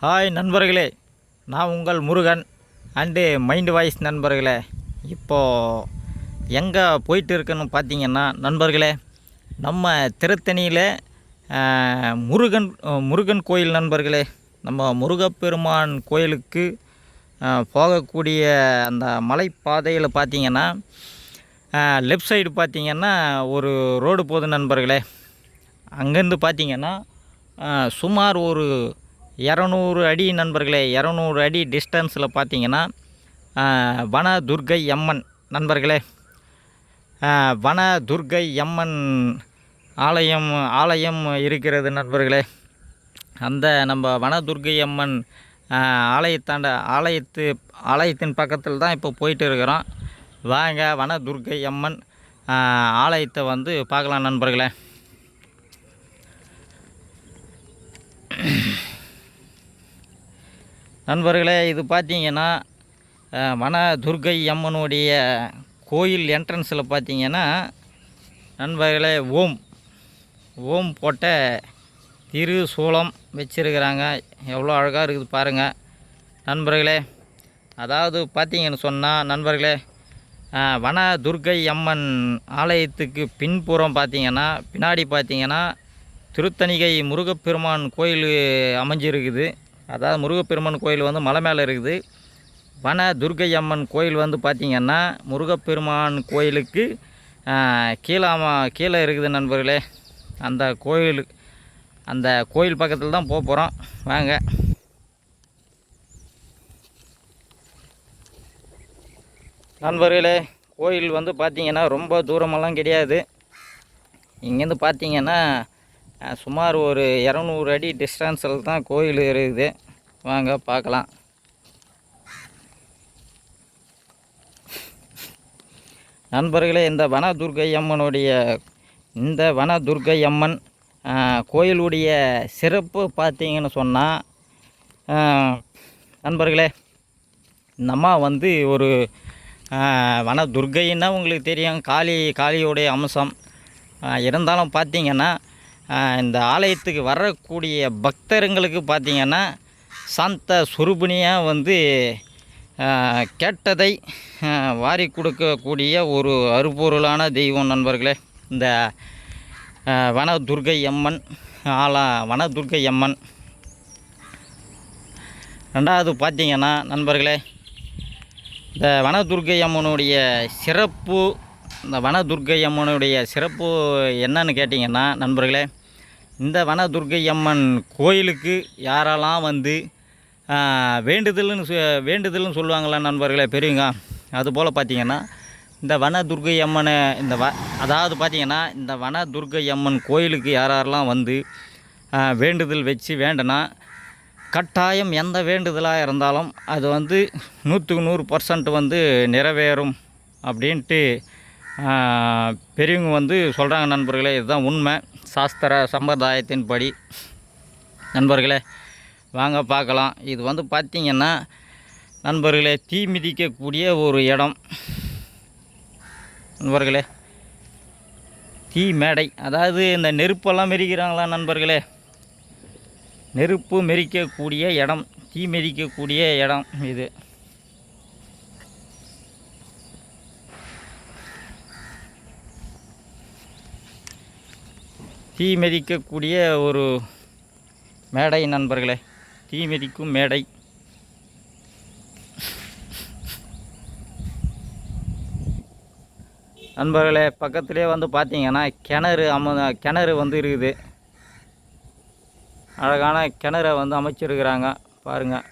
Hi நண்பர்களே நான் உங்கள் முருகன். அண்டு மைண்ட் வாய்ஸ் நண்பர்களே. இப்போது எங்கே போயிட்டு இருக்குன்னு பார்த்தீங்கன்னா நண்பர்களே நம்ம திருத்தணியில் முருகன் முருகன் கோயில் நண்பர்களே நம்ம முருகப்பெருமான் கோயிலுக்கு போகக்கூடிய அந்த மலைப்பாதையில் பார்த்தீங்கன்னா லெஃப்ட் சைடு பார்த்திங்கன்னா ஒரு ரோடு போகுது நண்பர்களே. அங்கேருந்து பார்த்தீங்கன்னா சுமார் ஒரு இரநூறு அடி நண்பர்களே இரநூறு அடி டிஸ்டன்ஸில் பார்த்தீங்கன்னா வன துர்கை அம்மன் நண்பர்களே. வன துர்கை அம்மன் ஆலயம் ஆலயம் இருக்கிறது நண்பர்களே. அந்த நம்ம வன துர்கை அம்மன் ஆலயத்தாண்ட ஆலயத்து ஆலயத்தின் பக்கத்தில் தான் இப்போ போயிட்டு இருக்கிறோம். வாங்க வன துர்கை அம்மன் ஆலயத்தை வந்து பார்க்கலாம் நண்பர்களே. நண்பர்களே இது பார்த்தீங்கன்னா அஹ், வன அம்மனுடைய கோயில் என்ட்ரன்ஸில் பார்த்தீங்கன்னா நண்பர்களே ஓம். ஓம் போட்ட திரு சூலம் வச்சுருக்கிறாங்க. எவ்வளோ அழகாக இருக்குது பாருங்கள் நண்பர்களே அதாவது பார்த்தீங்கன்னு சொன்னால் நண்பர்களே வன துர்கை அம்மன் ஆலயத்துக்கு பின்புறம் பார்த்தீங்கன்னா பின்னாடி பார்த்தீங்கன்னா திருத்தணிகை முருகப்பெருமான் கோயில் அமைஞ்சிருக்குது. அதாவது முருகப்பெருமான் கோயில் வந்து மலை மேலே இருக்குது. வன துர்கை அம்மன் கோயில் வந்து பார்த்திங்கன்னா முருகப்பெருமான் கோயிலுக்கு கீழே கீழே இருக்குது நண்பர்களே. அந்த கோயில் அந்த கோயில் பக்கத்தில் தான் போக போகிறோம் வாங்க. நண்பர்களே கோயில் வந்து பார்த்திங்கன்னா ரொம்ப தூரமெல்லாம் கிடையாது. இங்கேருந்து பார்த்திங்கன்னா சுமார் ஒரு இரநூறு அடி டிஸ்டன்ஸில் தான் கோயில் இருக்குது. வாங்க பார்க்கலாம். நண்பர்களே இந்த வன துர்க்கை அம்மனுடைய இந்த வன துர்க்கை அம்மன் கோயிலுடைய சிறப்பு பார்த்தீங்கன்னு சொன்னால் நண்பர்களே இந்த அம்மா வந்து ஒரு வன துர்கைன்னா உங்களுக்கு தெரியும். காளி காளியோடைய அம்சம். இருந்தாலும் பார்த்தீங்கன்னா இந்த ஆலயத்துக்கு வரக்கூடிய பக்தருங்களுக்கு பார்த்திங்கன்னா சாந்த சுரூபினியாக வந்து கெட்டதை கேட்டதை வாரி கொடுக்கக்கூடிய ஒரு அருப்பொருளான தெய்வம் நண்பர்களே. இந்த ஆஹ், வன அம்மன் ஆலா வனதுர்க்கை அம்மன். ரெண்டாவது பார்த்தீங்கன்னா நண்பர்களே இந்த வனதுர்க்கை அம்மனுடைய சிறப்பு இந்த வனதுர்க்கை அம்மனுடைய சிறப்பு என்னன்னு கேட்டிங்கன்னா நண்பர்களே இந்த வனதுர்க்கை அம்மன் கோயிலுக்கு யாரெல்லாம் வந்து வேண்டுதல்னு சொ- வேண்டுதல்னு சொல்லுவாங்களா நண்பர்களே பெரியவங்க அதுபோல் பார்த்தீங்கன்னா இந்த வன துர்க்கை அம்மனை இந்த வ அதாவது பார்த்தீங்கன்னா இந்த வன துர்க்கை அம்மன் கோயிலுக்கு யாரெல்லாம் வந்து வேண்டுதல் வச்சு வேண்டனா கட்டாயம் எந்த வேண்டுதலாக இருந்தாலும் அது வந்து நூற்றுக்கு நூறு பர்சன்ட் வந்து நிறைவேறும் அப்படின்ட்டு பெரியவங்க வந்து சொல்கிறாங்க நண்பர்களே இதுதான் உண்மை. சாஸ்திர சம்பிரதாயத்தின்படி நண்பர்களே வாங்க பார்க்கலாம். இது வந்து பார்த்திங்கன்னா நண்பர்களே தீ மிதிக்கக்கூடிய ஒரு இடம். நண்பர்களே தீ மேடை. அதாவது இந்த நெருப்பெல்லாம் மெரிக்கிறாங்களா நண்பர்களே? நெருப்பு மெரிக்கக்கூடிய இடம் தீ மெரிக்கக்கூடிய இடம் இது. தீ மிதிக்கக்கூடிய ஒரு மேடை நண்பர்களே. தீ மிதிக்கும் மேடை. நண்பர்களே பக்கத்திலே வந்து பார்த்தீங்கன்னா கிணறு அம கிணறு வந்து இருக்குது. அழகான கிணறை வந்து அமைச்சிருக்கிறாங்க. பாருங்கள்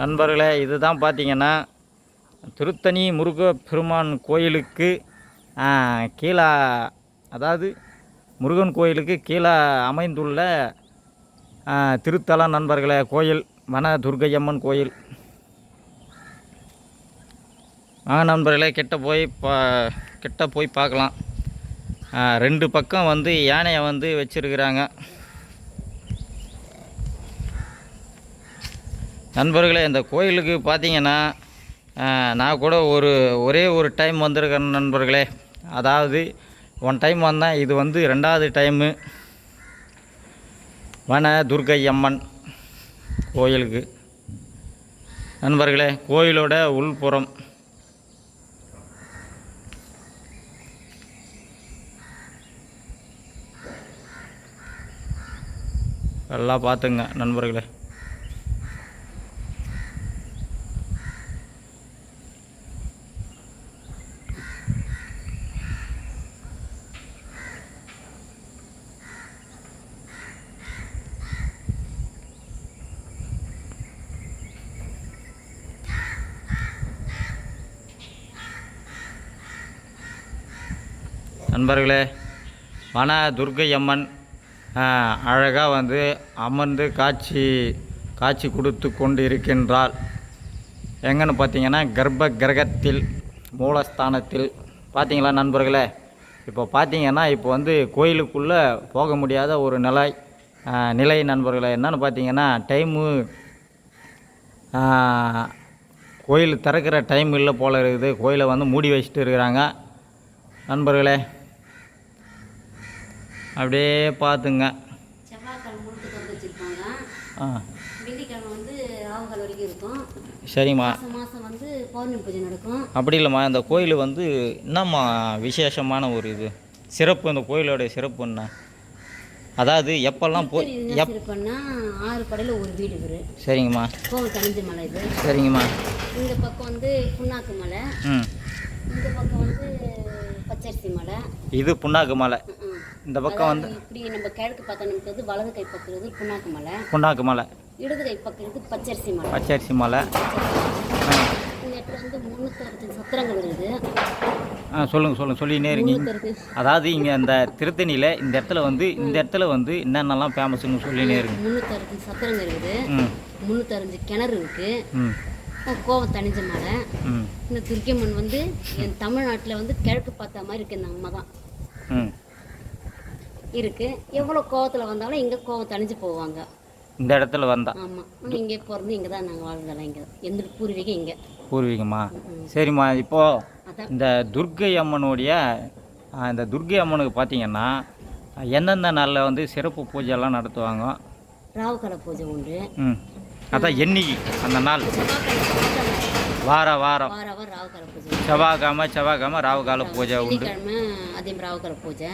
நண்பர்களே இதுதான் பார்த்திங்கன்னா திருத்தணி முருகப்பெருமான் கோயிலுக்கு கீழே அதாவது முருகன் கோயிலுக்கு கீழே அமைந்துள்ள திருத்தலம் நண்பர்களே கோயில் வன துர்கையம்மன் கோயில். வாங்க நண்பர்களே கிட்ட போய் பா கிட்ட போய் பார்க்கலாம். ரெண்டு பக்கம் வந்து யானையை வந்து வச்சுருக்கிறாங்க. நண்பர்களே இந்த கோயிலுக்கு பார்த்தீங்கன்னா நான் கூட ஒரு ஒரே ஒரு டைம் வந்திருக்கேன் நண்பர்களே. அதாவது ஒன் டைம் வந்தேன் இது வந்து ரெண்டாவது டைமு வன துர்க்கை அம்மன் கோயிலுக்கு. நண்பர்களே கோயிலோட உள்புறம். எல்லாம் பார்த்துங்க நண்பர்களே. நண்பர்களே வன துர்கை அம்மன் அழகாக வந்து அமர்ந்து காட்சி காட்சி கொடுத்து கொண்டு இருக்கின்றாள் எங்கன்னு பார்த்தீங்கன்னா கர்ப்ப கிரகத்தில் மூலஸ்தானத்தில். பார்த்தீங்களா நண்பர்களே? இப்போ பார்த்தீங்கன்னா இப்போ வந்து கோயிலுக்குள்ளே போக முடியாத ஒரு நிலை நிலை நண்பர்களே. என்னன்னு பார்த்தீங்கன்னா டைமு கோயில் திறக்கிற டைம் இல்லை போல இருக்குது. கோயிலை வந்து மூடி வச்சுட்டு இருக்கிறாங்க. நண்பர்களே அப்படியே பார்த்துங்க. ஆ. சரிம்மா. அப்படி இல்லைம்மா இந்த கோயில் வந்து என்னம்மா விசேஷமான ஒரு இது? சிறப்பு இந்த கோயிலோட சிறப்பு என்ன? அதாவது எப்போல்லாம் போய் எப் ஆறு படையில் ஒரு வீடு இவரு சரிங்கம்மா. தனிஞ்ச மலை இது. சரிங்கம்மா. இந்த பக்கம் வந்து புண்ணாக்கு மலை. ம். இந்த பக்கம் வந்து பச்சரிசி மலை. இது புண்ணாக்கு மலை. இந்த பக்கம் வந்து இப்படி நம்ம கிழக்கு பக்கம் நமக்கு வந்து வலது கை இருக்குது புண்ணாக்கு மலை. புண்ணாக்கு மலை. இடது கை இருக்குது பச்சரிசி மலை. பச்சரிசி மலை. இந்த இடத்துல வந்து முந்நூற்றி அறுபத்தஞ்சு சத்திரங்கள் இருக்குது. ஆ சொல்லுங்கள் சொல்லுங்கள் சொல்லினே இருக்கீங்க அதாவது இங்கே இந்த திருத்தணியில் இந்த இடத்துல வந்து இந்த இடத்துல வந்து என்னென்னலாம் ஃபேமஸுன்னு சொல்லினே இருங்க முந்நூற்றி அறுபத்தஞ்சு சத்திரங்கள் இருக்குது. முந்நூற்றஞ்சு கிணறு இருக்குது. கோவம் தணிஞ்ச மலை ம். இந்த துர்க்கியம்மன் வந்து என் தமிழ்நாட்டில் வந்து கிழக்கு பார்த்த மாதிரி இருக்கு இந்த அம்மா தான். ம். இருக்கு. எவ்வளோ கோவத்தில் வந்தாலும் இங்கே கோவம் தணிஞ்சு போவாங்க. இந்த இடத்துல வந்தா ஆமாம் இங்கே பிறந்து இங்கே தான் நாங்கள் வாழ்ந்தலாம் இங்கே. எந்த பூர்வீகம் இங்கே. பூர்வீகமா? சரிம்மா இப்போ அதான். இந்த துர்க்கை அம்மனுடைய இந்த துர்க்கை அம்மனுக்கு பார்த்தீங்கன்னா எந்தெந்த நாளில் வந்து சிறப்பு பூஜையெல்லாம் நடத்துவாங்க? ராவுகால பூஜை உண்டு. ம். அதான் என்னைக்கு அந்த நாள். வார வாரம். வார வாரம் ராவுகால பூஜை. செவ்வாய்க்கிழமை செவ்வாய்க்கிழமை ராவுகால பூஜை உண்டு. அதே ராவுகால பூஜை.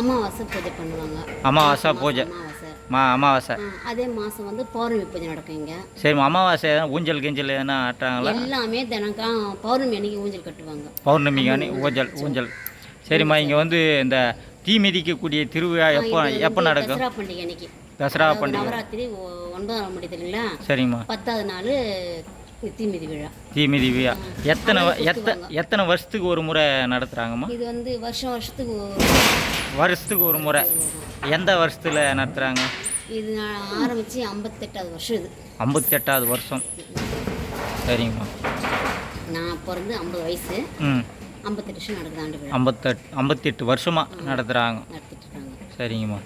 அமாவாசை பூஜை பண்ணுவாங்க. அமாவாசை பூஜை. மா அமாவாசை. அதே மாதம் வந்து பௌர்ணமி பூஜை நடக்கும் இங்கே. சரிம்மா அமாவாசை ஊஞ்சல் கிஞ்சல் எதனா ஆட்டுறாங்களா? எல்லாமே தினக்கம் பௌர்ணமி அன்னைக்கு ஊஞ்சல் கட்டுவாங்க. பௌர்ணமிக்கு அன்னை ஊஞ்சல் ஊஞ்சல். சரிம்மா இங்கே வந்து இந்த தீ மிதிக்கக்கூடிய திருவிழா எப்போ எப்போ நடக்கும்? தசரா பண்டிகை அன்னைக்கு. தசரா பண்டிகை. நவராத்திரி ஒன்பதாம் பண்டிகை தெரியுங்களா? சரிம்மா. பத்தாவது நாள் தீமிதி விழா தீ மிதி விழா எத்தனை வ- அழகு எத்த எத்தனை வருஷத்துக்கு ஒரு முறை நடத்துகிறாங்கம்மா இது வந்து வருஷம் வருஷத்துக்கு வருஷத்துக்கு ஒரு முறை. எந்த வருஷத்தில் நடத்துகிறாங்க இது நான் ஆரம்பித்து ஐம்பத்தெட்டாவது வருஷம் இது. ஐம்பத்தெட்டாவது வருஷம். சரிங்கம்மா. நான் பிறந்து ஐம்பது வயசு. ம். ஐம்பத்தெட்டு வருஷம் நடக்குது ஆண்டு விழா. ஐம்பத்தெட்டு ஐம்பத்தெட்டு வருஷமாக நடத்துகிறாங்க சரிங்கம்மா.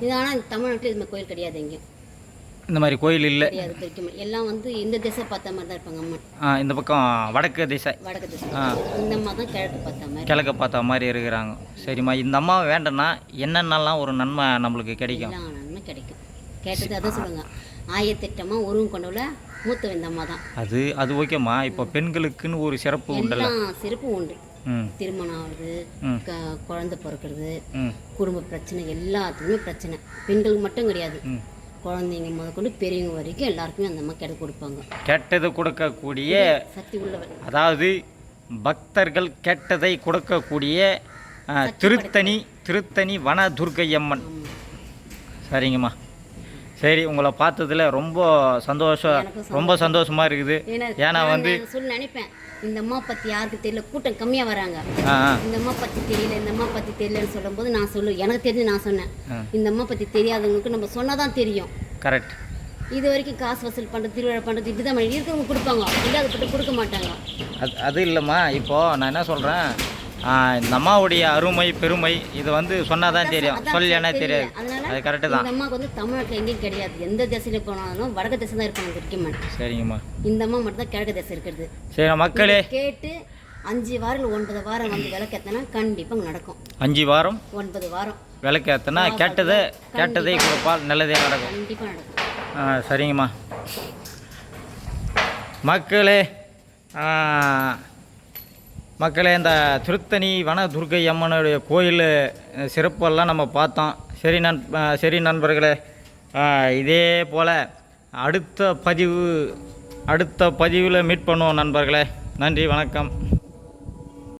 இது ஆனால் தமிழ்நாட்டில் மாதிரி கோயில் கிடையாது எங்கேயும். இந்த மாதிரி கோயில் இல்லை. கிடையாது துர்க்கியம்மன் எல்லாம் வந்து இந்த திசை பார்த்த மாதிரி தான் இருப்பாங்க அம்மன் ஆ, இந்த பக்கம் வடக்கு திசை. வடக்கு திசை. இந்த அம்மா தான் கிழக்கு பார்த்த மாதிரி. கிழக்க பார்த்த மாதிரி இருக்கிறாங்க. சரிம்மா இந்த அம்மாவை வேண்டனா என்னென்னலாம் ஒரு நன்மை நம்மளுக்கு கிடைக்கும்? எல்லா நன்மை கிடைக்கும். கேட்டது அதான் சொல்லுங்க. ஆயத்திட்டமாக உருவம் கொண்டவள மூத்த இந்த அம்மா தான். அது அது ஓகேம்மா. இப்போ பெண்களுக்குன்னு ஒரு சிறப்பு உண்டல்ல எல்லாம் சிறப்பு உண்டு. ம். திருமணம் ஆகுது ம். க- குழந்தை பிறக்கிறது ம். குடும்ப பிரச்சனை எல்லாத்துக்குமே பிரச்சனை. பெண்களுக்கு மட்டும் கிடையாது. ம். குழந்தைங்க முதற்கொண்டு பெரியவங்க வரைக்கும் எல்லாருக்குமே அந்த அம்மா கிடை கொடுப்பாங்க. கெட்டது கொடுக்கக்கூடிய சக்தி உள்ளவள் அதாவது பக்தர்கள் கெட்டதை கொடுக்கக்கூடிய திருத்தணி திருத்தணி வன துர்க்கையம்மன் ஆமா. சரிங்கம்மா. சரி உங்களை பார்த்ததுல ரொம்ப சந்தோஷம் ரொம்ப சந்தோஷமா. இருக்குது. ஏன்னா வந்து நினைப்பேன். இந்த அம்மா பற்றி யாருக்கு தெரியல கூட்டம் கம்மியாக வராங்க. இந்த அம்மா பற்றி தெரியல இந்த அம்மா பற்றி தெரியலன்னு சொல்லும்போது நான் சொல்லு எனக்கு தெரிஞ்சு நான் சொன்னேன். இந்த அம்மா பற்றி தெரியாதவங்களுக்கு நம்ம சொன்னால் தான் தெரியும். கரெக்ட். இது வரைக்கும் காசு வசூல் பண்ணுறது திருவிழா பண்ணுறது இப்படி தான் இருக்கிறவங்க கொடுப்பாங்க. இல்லாதப்பட்டு கொடுக்க மாட்டாங்க. அது அது இல்லைம்மா. இப்போது நான் என்ன சொல்கிறேன் இந்த அம்மாவுடைய அருமை பெருமை இது வந்து சொன்னால் தான் தெரியும். சொல்லலைன்னா. தெரியாது. அது கரெக்டு தான். அம்மாவுக்கு வந்து தமிழ்நாட்டில் எங்கேயும் கிடையாது. எந்த திசையில போனாலும் வடக்கு திசை தான் இருப்பாங்க முக்கியமான சரிங்கம்மா. இந்த அம்மா மட்டும் தான் கிழக்கு திசை இருக்கிறது. சரி மக்களே. கேட்டு அஞ்சு வாரம் ஒன்பது வாரம் வந்து விளக்கத்தினா கண்டிப்பாக நடக்கும். அஞ்சு வாரம்? ஒன்பது வாரம். விளக்கேற்றினா கேட்டது கேட்டதை கொடுப்பால் நல்லதே நடக்கும். கண்டிப்பாக நடக்கும். சரிங்கம்மா. மக்களே ஆ, மக்களே இந்த திருத்தணி வனதுர்கை அம்மனுடைய கோயில் சிறப்பெல்லாம் நம்ம பார்த்தோம். சரி நண் சரி நண்பர்களே இதே போல் அடுத்த பதிவு அடுத்த பதிவில் மீட் பண்ணுவோம் நண்பர்களே. நன்றி வணக்கம்.